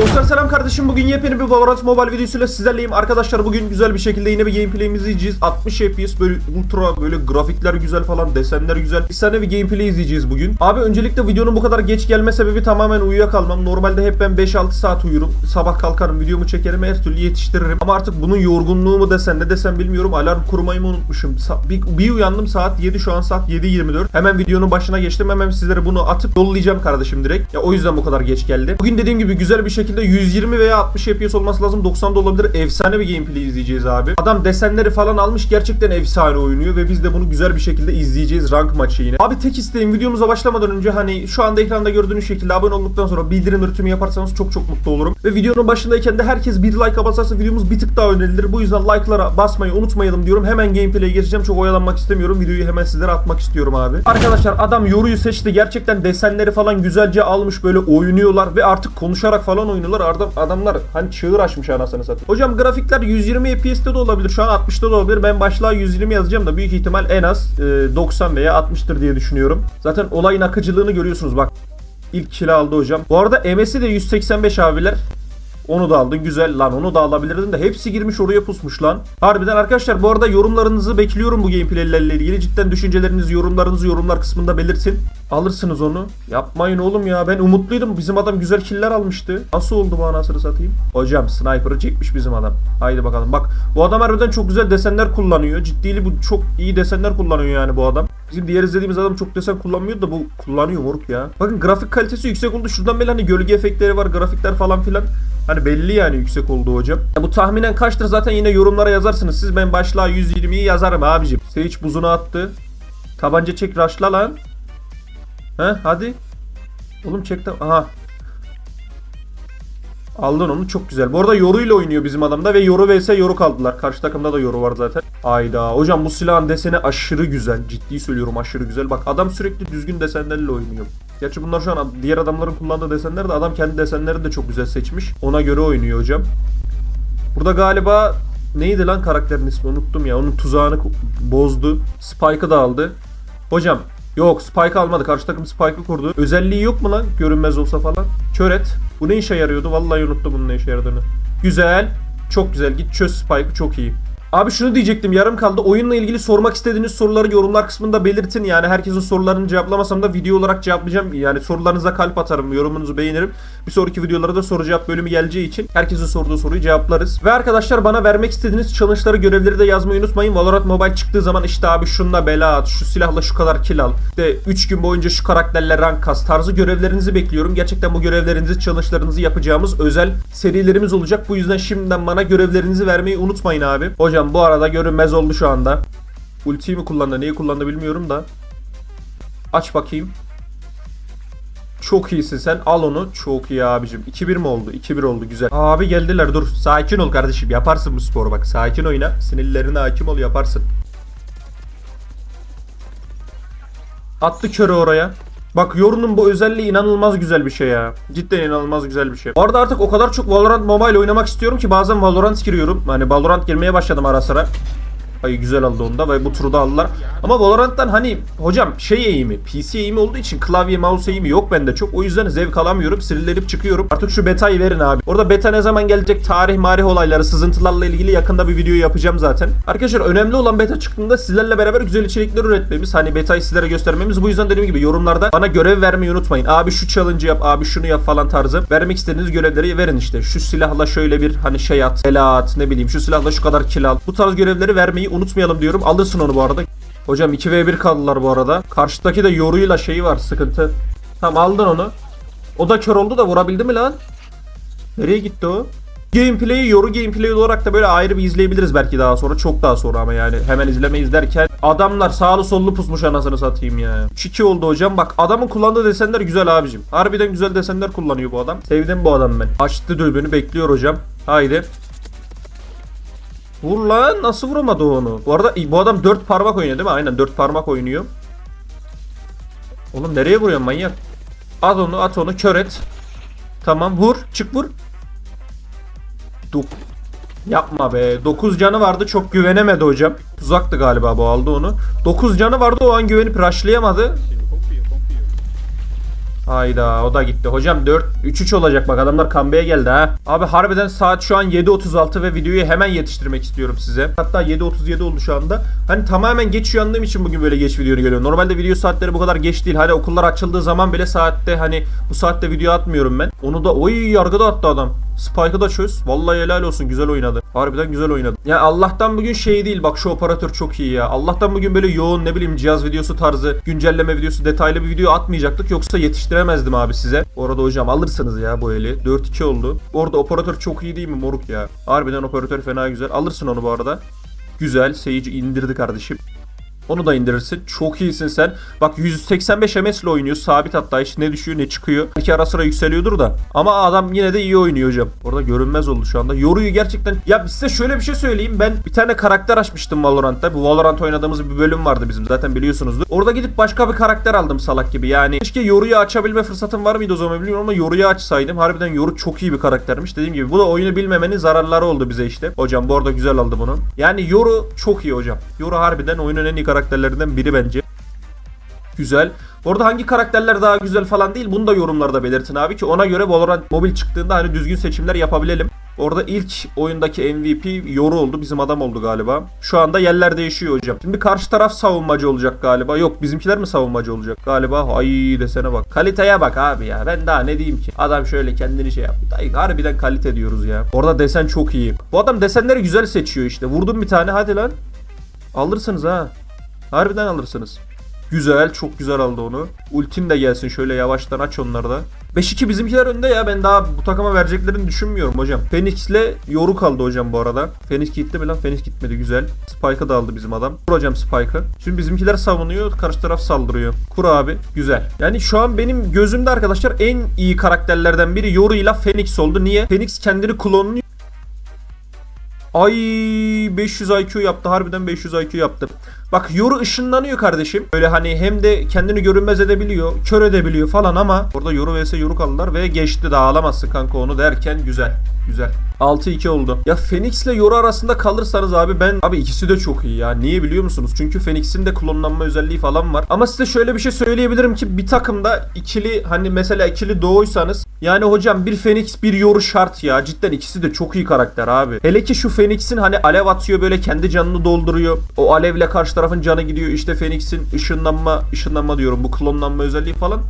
Dostlar selam kardeşim bugün yepyeni bir Valorant Mobile videosuyla sizlerleyim. Arkadaşlar bugün güzel bir şekilde yine bir gameplay'imizi izleyeceğiz. 60 FPS böyle ultra böyle grafikler güzel falan desenler güzel. Tane bir gameplay izleyeceğiz bugün. Abi öncelikle videonun bu kadar geç gelme sebebi tamamen uyuyakalmam. Normalde hep ben 5-6 saat uyurum. Sabah kalkarım videomu çekerim her türlü yetiştiririm. Ama artık bunun yorgunluğu mu desen ne desem bilmiyorum. Alarm kurmayı mı unutmuşum. Bir, bir uyandım saat 7 şu an saat 7.24. Hemen videonun başına geçtim. Hemen sizlere bunu atıp yollayacağım kardeşim direkt. Ya o yüzden bu kadar geç geldi. Bugün dediğim gibi güzel bir şekilde 120 veya 60 FPS olması lazım. 90 da olabilir. Efsane bir gameplay izleyeceğiz abi. Adam desenleri falan almış. Gerçekten efsane oynuyor ve biz de bunu güzel bir şekilde izleyeceğiz rank maçı yine. Abi tek isteğim videomuza başlamadan önce hani şu anda ekranda gördüğünüz şekilde abone olduktan sonra bildirim ürtümü yaparsanız çok çok mutlu olurum. Ve videonun başındayken de herkes bir like basarsa videomuz bir tık daha önerilir. Bu yüzden like'lara basmayı unutmayalım diyorum. Hemen gameplay'e geçeceğim. Çok oyalanmak istemiyorum. Videoyu hemen sizlere atmak istiyorum abi. Arkadaşlar adam yoruyu seçti. Gerçekten desenleri falan güzelce almış. Böyle oynuyorlar ve artık konuşarak falan oynuyorlar. Adam, adamlar hani çığır açmış anasını satayım. Hocam grafikler 120 FPS'te de olabilir. Şu an 60'ta da olabilir. Ben başlığa 120 yazacağım da büyük ihtimal en az e, 90 veya 60'tır diye düşünüyorum. Zaten olayın akıcılığını görüyorsunuz bak. İlk kilo aldı hocam. Bu arada MS'i de 185 abiler. Onu da aldın güzel lan onu da alabilirdin de hepsi girmiş oraya pusmuş lan. Harbiden arkadaşlar bu arada yorumlarınızı bekliyorum bu gameplay'lerle ilgili. Cidden düşüncelerinizi yorumlarınızı yorumlar kısmında belirtin. Alırsınız onu. Yapmayın oğlum ya ben umutluydum. Bizim adam güzel killer almıştı. Nasıl oldu bu anasını satayım? Hocam sniper'ı çekmiş bizim adam. Haydi bakalım bak bu adam harbiden çok güzel desenler kullanıyor. Ciddili bu çok iyi desenler kullanıyor yani bu adam. Bizim diğer izlediğimiz adam çok desen kullanmıyor da bu kullanıyor moruk ya. Bakın grafik kalitesi yüksek oldu. Şuradan böyle hani gölge efektleri var, grafikler falan filan. Hani belli yani yüksek oldu hocam. Ya bu tahminen kaçtır zaten yine yorumlara yazarsınız. Siz ben başlığa 120'yi yazarım abicim. Sage buzunu attı. Tabanca çek raşla lan. He hadi. Oğlum çek de. Aha. Aldın onu çok güzel. Bu arada yoruyla oynuyor bizim adamda ve yoru vs yoru kaldılar. Karşı takımda da yoru var zaten. Ayda. Hocam bu silahın deseni aşırı güzel. Ciddi söylüyorum aşırı güzel. Bak adam sürekli düzgün desenlerle oynuyor. Gerçi bunlar şu an diğer adamların kullandığı desenler de adam kendi desenlerini de çok güzel seçmiş. Ona göre oynuyor hocam. Burada galiba neydi lan karakterin ismi unuttum ya. Onun tuzağını bozdu. Spike'ı da aldı. Hocam Yok Spike almadı. Karşı takım Spike'ı kurdu. Özelliği yok mu lan? Görünmez olsa falan. Köret. Bu ne işe yarıyordu? Vallahi unuttum bunun ne işe yaradığını. Güzel. Çok güzel. Git çöz Spike'ı çok iyi. Abi şunu diyecektim yarım kaldı. Oyunla ilgili sormak istediğiniz soruları yorumlar kısmında belirtin. Yani herkesin sorularını cevaplamasam da video olarak cevaplayacağım. Yani sorularınıza kalp atarım, yorumunuzu beğenirim. Bir sonraki videolara da soru cevap bölümü geleceği için herkesin sorduğu soruyu cevaplarız. Ve arkadaşlar bana vermek istediğiniz challenge'ları, görevleri de yazmayı unutmayın. Valorant Mobile çıktığı zaman işte abi şununla bela at, şu silahla şu kadar kill al. İşte 3 gün boyunca şu karakterle rank kas tarzı görevlerinizi bekliyorum. Gerçekten bu görevlerinizi, challenge'larınızı yapacağımız özel serilerimiz olacak. Bu yüzden şimdiden bana görevlerinizi vermeyi unutmayın abi. Hocam bu arada görünmez oldu şu anda. Ultiyi mi kullandı, neyi kullandı bilmiyorum da. Aç bakayım. Çok iyisin sen. Al onu. Çok iyi abicim. 2-1 mi oldu? 2-1 oldu. Güzel. Abi geldiler. Dur. Sakin ol kardeşim. Yaparsın bu sporu bak. Sakin oyna. Sinirlerine hakim ol. Yaparsın. Attı körü oraya. Bak Yorun'un bu özelliği inanılmaz güzel bir şey ya. Cidden inanılmaz güzel bir şey. Bu arada artık o kadar çok Valorant Mobile oynamak istiyorum ki bazen Valorant giriyorum. Hani Valorant girmeye başladım ara sıra. Ay güzel aldı onda ve bu turu da aldılar. Ama Valorant'tan hani hocam şey eğimi, PC eğimi olduğu için klavye mouse eğimi yok bende çok. O yüzden zevk alamıyorum. Sinirlenip çıkıyorum. Artık şu betayı verin abi. Orada beta ne zaman gelecek? Tarih, marih olayları, sızıntılarla ilgili yakında bir video yapacağım zaten. Arkadaşlar önemli olan beta çıktığında sizlerle beraber güzel içerikler üretmemiz. Hani betayı sizlere göstermemiz. Bu yüzden dediğim gibi yorumlarda bana görev vermeyi unutmayın. Abi şu challenge yap, abi şunu yap falan tarzı. Vermek istediğiniz görevleri verin işte. Şu silahla şöyle bir hani şey at, bela at, ne bileyim şu silahla şu kadar kill al. Bu tarz görevleri vermeyi unutmayalım diyorum. Alırsın onu bu arada. Hocam 2v1 kaldılar bu arada. Karşıdaki de yoruyla şeyi var sıkıntı. Tamam aldın onu. O da kör oldu da vurabildi mi lan? Nereye gitti o? Gameplay'i yoru gameplay olarak da böyle ayrı bir izleyebiliriz belki daha sonra. Çok daha sonra ama yani hemen izlemeyiz derken adamlar sağlı sollu pusmuş anasını satayım ya. 3-2 oldu hocam. Bak adamın kullandığı desenler güzel abicim. Harbiden güzel desenler kullanıyor bu adam. Sevdim bu adamı ben. Açtı dürbünü bekliyor hocam. Haydi. Vur lan nasıl vuramadı onu? Bu arada bu adam 4 parmak oynuyor değil mi? Aynen 4 parmak oynuyor. Oğlum nereye vuruyorsun manyak? At onu at onu kör et. Tamam vur çık vur. Dok Yapma be. 9 canı vardı çok güvenemedi hocam. Tuzaktı galiba bu aldı onu. 9 canı vardı o an güvenip rushlayamadı. Hayda o da gitti. Hocam 4 3-3 olacak bak adamlar kambeye geldi ha. Abi harbiden saat şu an 7.36 ve videoyu hemen yetiştirmek istiyorum size. Hatta 7.37 oldu şu anda. Hani tamamen geç uyandığım için bugün böyle geç video geliyor. Normalde video saatleri bu kadar geç değil. Hani okullar açıldığı zaman bile saatte hani bu saatte video atmıyorum ben. Onu da oy yargıda attı adam. Spike'ı da çöz. Vallahi helal olsun güzel oynadı. Harbiden güzel oynadı. Ya Allah'tan bugün şey değil bak şu operatör çok iyi ya. Allah'tan bugün böyle yoğun ne bileyim cihaz videosu tarzı, güncelleme videosu, detaylı bir video atmayacaktık. Yoksa yetiştiremezdim abi size. Orada hocam alırsınız ya bu eli. 4-2 oldu. Orada operatör çok iyi değil mi moruk ya? Harbiden operatör fena güzel. Alırsın onu bu arada. Güzel. Seyirci indirdi kardeşim. Onu da indirirsin. Çok iyisin sen. Bak 185 MS ile oynuyor. Sabit hatta hiç ne düşüyor ne çıkıyor. Belki ara sıra yükseliyordur da. Ama adam yine de iyi oynuyor hocam. Orada görünmez oldu şu anda. Yoruyu gerçekten... Ya size şöyle bir şey söyleyeyim. Ben bir tane karakter açmıştım Valorant'ta. Bu Valorant oynadığımız bir bölüm vardı bizim. Zaten biliyorsunuzdur. Orada gidip başka bir karakter aldım salak gibi. Yani keşke Yoru'yu açabilme fırsatım var mıydı o zaman bilmiyorum ama Yoru'yu açsaydım. Harbiden Yoru çok iyi bir karaktermiş. Dediğim gibi bu da oyunu bilmemenin zararları oldu bize işte. Hocam bu arada güzel aldı bunu. Yani Yoru çok iyi hocam. Yoru harbiden oyunun en iyi karakterlerinden biri bence. Güzel. Bu arada hangi karakterler daha güzel falan değil bunu da yorumlarda belirtin abi ki ona göre Valorant Mobil çıktığında hani düzgün seçimler yapabilelim. Orada ilk oyundaki MVP Yoru oldu. Bizim adam oldu galiba. Şu anda yerler değişiyor hocam. Şimdi karşı taraf savunmacı olacak galiba. Yok bizimkiler mi savunmacı olacak galiba? Ay desene bak. Kaliteye bak abi ya. Ben daha ne diyeyim ki? Adam şöyle kendini şey yaptı. Dayı harbiden kalite diyoruz ya. Orada desen çok iyi. Bu adam desenleri güzel seçiyor işte. Vurdum bir tane hadi lan. Alırsınız ha. Harbiden alırsınız. Güzel, çok güzel aldı onu. Ultin de gelsin şöyle yavaştan aç onları da. 5-2 bizimkiler önde ya ben daha bu takıma vereceklerini düşünmüyorum hocam. Phoenix'le Yoru kaldı hocam bu arada. Phoenix gitti mi lan? Phoenix gitmedi güzel. Spike'ı da aldı bizim adam. Kur hocam Spike'ı. Şimdi bizimkiler savunuyor karşı taraf saldırıyor. Kur abi güzel. Yani şu an benim gözümde arkadaşlar en iyi karakterlerden biri Yoru ile Phoenix oldu. Niye? Phoenix kendini klonluyor. Ay 500 IQ yaptı. Harbiden 500 IQ yaptı. Bak yoru ışınlanıyor kardeşim. Böyle hani hem de kendini görünmez edebiliyor. Kör edebiliyor falan ama orada yoru vs yoru kaldılar ve geçti daha alamazsın kanka onu derken güzel. Güzel. 6-2 oldu. Ya Phoenix ile Yoru arasında kalırsanız abi ben abi ikisi de çok iyi ya. Niye biliyor musunuz? Çünkü Phoenix'in de klonlanma özelliği falan var. Ama size şöyle bir şey söyleyebilirim ki bir takımda ikili hani mesela ikili doğuysanız yani hocam bir Phoenix bir Yoru şart ya. Cidden ikisi de çok iyi karakter abi. Hele ki şu Phoenix'in hani alev atıyor böyle kendi canını dolduruyor. O alevle karşı tarafın canı gidiyor. İşte Phoenix'in ışınlanma, ışınlanma diyorum bu klonlanma özelliği falan.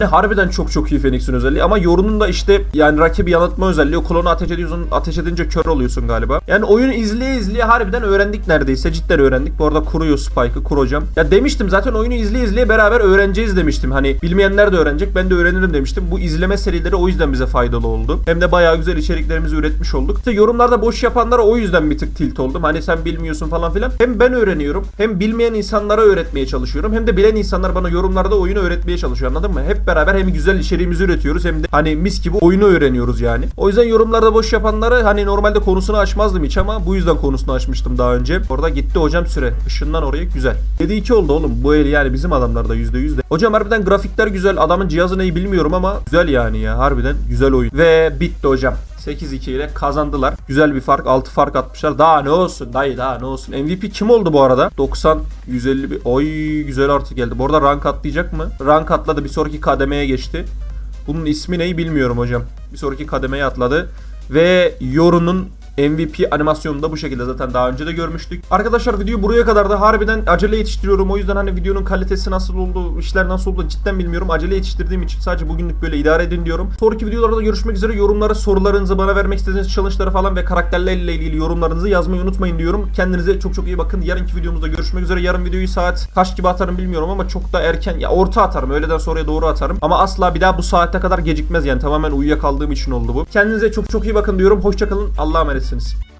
E, harbiden çok çok iyi Phoenix'in özelliği ama Yoru'nun da işte yani rakibi yanıltma özelliği. O klonu ateş ediyorsun, ateş edince kör oluyorsun galiba. Yani oyunu izleye izleye harbiden öğrendik neredeyse. Cidden öğrendik. Bu arada kuruyor Spike'ı, kur hocam. Ya demiştim zaten oyunu izleye izleye beraber öğreneceğiz demiştim. Hani bilmeyenler de öğrenecek, ben de öğrenirim demiştim. Bu izleme serileri o yüzden bize faydalı oldu. Hem de bayağı güzel içeriklerimizi üretmiş olduk. İşte yorumlarda boş yapanlara o yüzden bir tık tilt oldum. Hani sen bilmiyorsun falan filan. Hem ben öğreniyorum, hem bilmeyen insanlara öğretmeye çalışıyorum. Hem de bilen insanlar bana yorumlarda oyunu öğretmeye çalışıyor anladın mı? Hep beraber hem güzel içeriğimizi üretiyoruz hem de hani mis gibi oyunu öğreniyoruz yani. O yüzden yorumlarda boş yapanları hani normalde konusunu açmazdım hiç ama bu yüzden konusunu açmıştım daha önce. Orada gitti hocam süre. Işından oraya güzel. 7-2 oldu oğlum. Bu el yani bizim adamlarda %100 de. Hocam harbiden grafikler güzel. Adamın cihazı neyi bilmiyorum ama güzel yani ya. Harbiden güzel oyun. Ve bitti hocam. 8-2 ile kazandılar. Güzel bir fark. 6 fark atmışlar. Daha ne olsun dayı daha ne olsun. MVP kim oldu bu arada? 90 151. Oy güzel artı geldi. Bu arada rank atlayacak mı? Rank atladı. Bir sonraki kademeye geçti. Bunun ismi neyi bilmiyorum hocam. Bir sonraki kademeye atladı. Ve Yoru'nun MVP animasyonunu da bu şekilde zaten daha önce de görmüştük. Arkadaşlar video buraya kadar da harbiden acele yetiştiriyorum. O yüzden hani videonun kalitesi nasıl oldu, işler nasıl oldu cidden bilmiyorum. Acele yetiştirdiğim için sadece bugünlük böyle idare edin diyorum. Sonraki videolarda görüşmek üzere. Yorumlara sorularınızı, bana vermek istediğiniz challenge'ları falan ve karakterlerle ilgili yorumlarınızı yazmayı unutmayın diyorum. Kendinize çok çok iyi bakın. Yarınki videomuzda görüşmek üzere. Yarın videoyu saat kaç gibi atarım bilmiyorum ama çok da erken ya orta atarım. Öğleden sonraya doğru atarım. Ama asla bir daha bu saate kadar gecikmez yani. Tamamen uyuyakaldığım için oldu bu. Kendinize çok çok iyi bakın diyorum. Hoşçakalın. Allah'a interessante